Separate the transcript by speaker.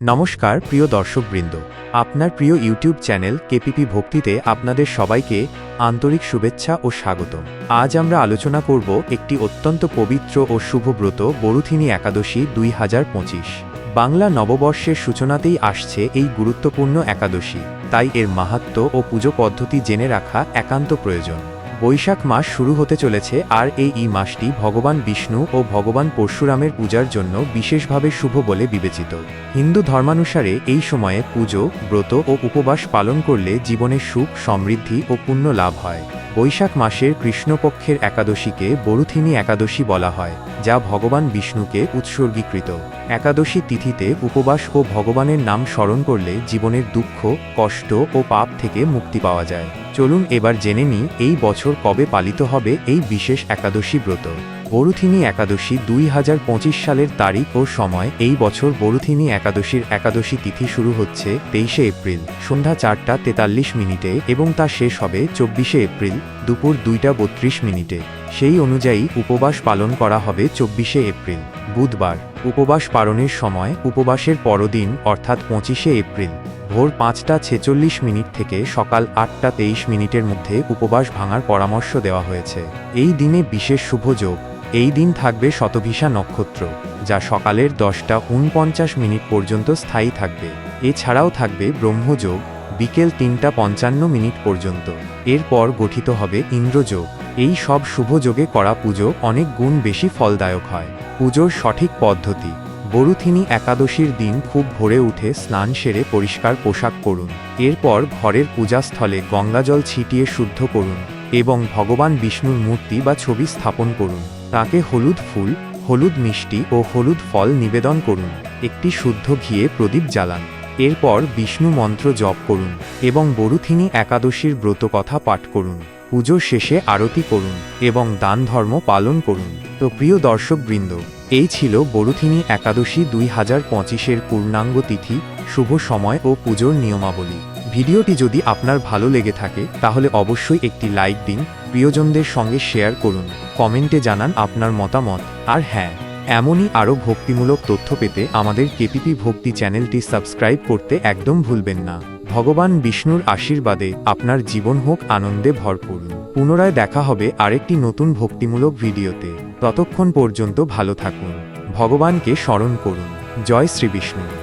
Speaker 1: নমস্কার, প্রিয় দর্শকবৃন্দ। আপনার প্রিয় ইউটিউব চ্যানেল কেপিপি ভক্তিতে আপনাদের সবাইকে আন্তরিক শুভেচ্ছা ও স্বাগতম। আজ আমরা আলোচনা করব একটি অত্যন্ত পবিত্র ও শুভব্রত বরুথিনী একাদশী দুই হাজার পঁচিশ। বাংলা নববর্ষের সূচনাতেই আসছে এই গুরুত্বপূর্ণ একাদশী, তাই এর মাহাত্ম্য ও পুজো পদ্ধতি জেনে রাখা একান্ত প্রয়োজন। বৈশাখ মাস শুরু হতে চলেছে আর এই মাসটি ভগবান বিষ্ণু ও ভগবান পরশুরামের পূজার জন্য বিশেষভাবে শুভ বলে বিবেচিত। হিন্দু ধর্মানুসারে এই সময়ে পুজো, ব্রত ও উপবাস পালন করলে জীবনে সুখ, সমৃদ্ধি ও পুণ্য লাভ হয়। বৈশাখ মাসের কৃষ্ণপক্ষের একাদশীকে বরুথিনী একাদশী বলা হয়, যা ভগবান বিষ্ণুকে উৎসর্গীকৃত। একাদশী তিথিতে উপবাস ও ভগবানের নাম স্মরণ করলে জীবনের দুঃখ, কষ্ট ও পাপ থেকে মুক্তি পাওয়া যায়। চলুন এবার জেনে নিই, এই বছর কবে পালিত হবে এই বিশেষ একাদশী ব্রত। বরুথিনী একাদশী দুই হাজার পঁচিশ সালের তারিখ ও সময়, এই বছর বরুথিনী একাদশীর একাদশী তিথি শুরু হচ্ছে তেইশে এপ্রিল, সন্ধ্যা চারটা তেতাল্লিশ মিনিটে এবং তা শেষ হবে চব্বিশে এপ্রিল, দুপুর দুইটা বত্রিশ মিনিটে। সেই অনুযায়ী উপবাস পালন করা হবে চব্বিশে এপ্রিল, বুধবার। উপবাস পালনের সময়, উপবাসের পরদিন, অর্থাৎ পঁচিশে এপ্রিল। ভোর পাঁচটা ছেচল্লিশ মিনিট থেকে সকাল আটটা তেইশ মিনিটের মধ্যে উপবাস ভাঙার পরামর্শ দেওয়া হয়েছে। এই দিনে বিশেষ শুভ যোগ। এই দিন থাকবে শতভিসা নক্ষত্র, যা সকালের দশটা উনপঞ্চাশ মিনিট পর্যন্ত স্থায়ী থাকবে। এছাড়াও থাকবে ব্রহ্মযোগ বিকেল তিনটা পঞ্চান্ন মিনিট পর্যন্ত। এরপর গঠিত হবে ইন্দ্রযোগ এই সব শুভযোগে করা পুজো অনেক গুণ বেশি ফলদায়ক হয়। পুজোর সঠিক পদ্ধতি। বরুথিনী একাদশীর দিন খুব ভোরে উঠে স্নান সেরে পরিষ্কার পোশাক করুন। এরপর ঘরের পূজাস্থলে গঙ্গাজল ছিটিয়ে শুদ্ধ করুন এবং ভগবান বিষ্ণুর মূর্তি বা ছবি স্থাপন করুন। তাকে হলুদ ফুল, হলুদ মিষ্টি ও হলুদ ফল নিবেদন করুন। একটি শুদ্ধ ঘিয়ে প্রদীপ জ্বালান। এরপর বিষ্ণু মন্ত্র জপ করুন এবং বরুথিনী একাদশীর ব্রতকথা পাঠ করুন। পুজো শেষে আরতি করুন এবং দান ধর্ম পালন করুন। তো প্রিয় দর্শকবৃন্দ এই ছিল বরুথিনী একাদশী দুই হাজার পঁচিশের পূর্ণাঙ্গ তিথি, শুভ সময় ও পুজোর নিয়মাবলী। ভিডিওটি যদি আপনার ভালো লেগে থাকে, তাহলে অবশ্যই একটি লাইক দিন, প্রিয়জনদের সঙ্গে শেয়ার করুন, কমেন্টে জানান আপনার মতামত, আর হ্যাঁ এমনই আরও ভক্তিমূলক তথ্য পেতে আমাদের কেপিপি ভক্তি চ্যানেলটি সাবস্ক্রাইব করতে একদম ভুলবেন না। ভগবান বিষ্ণুর আশীর্বাদে আপনার জীবন হোক আনন্দে ভরপুর। পুনরায় দেখা হবে আরেকটি নতুন ভক্তিমূলক ভিডিওতে। ততক্ষণ পর্যন্ত ভালো থাকুন। ভগবানকে স্মরণ করুন। জয় শ্রীবিষ্ণু।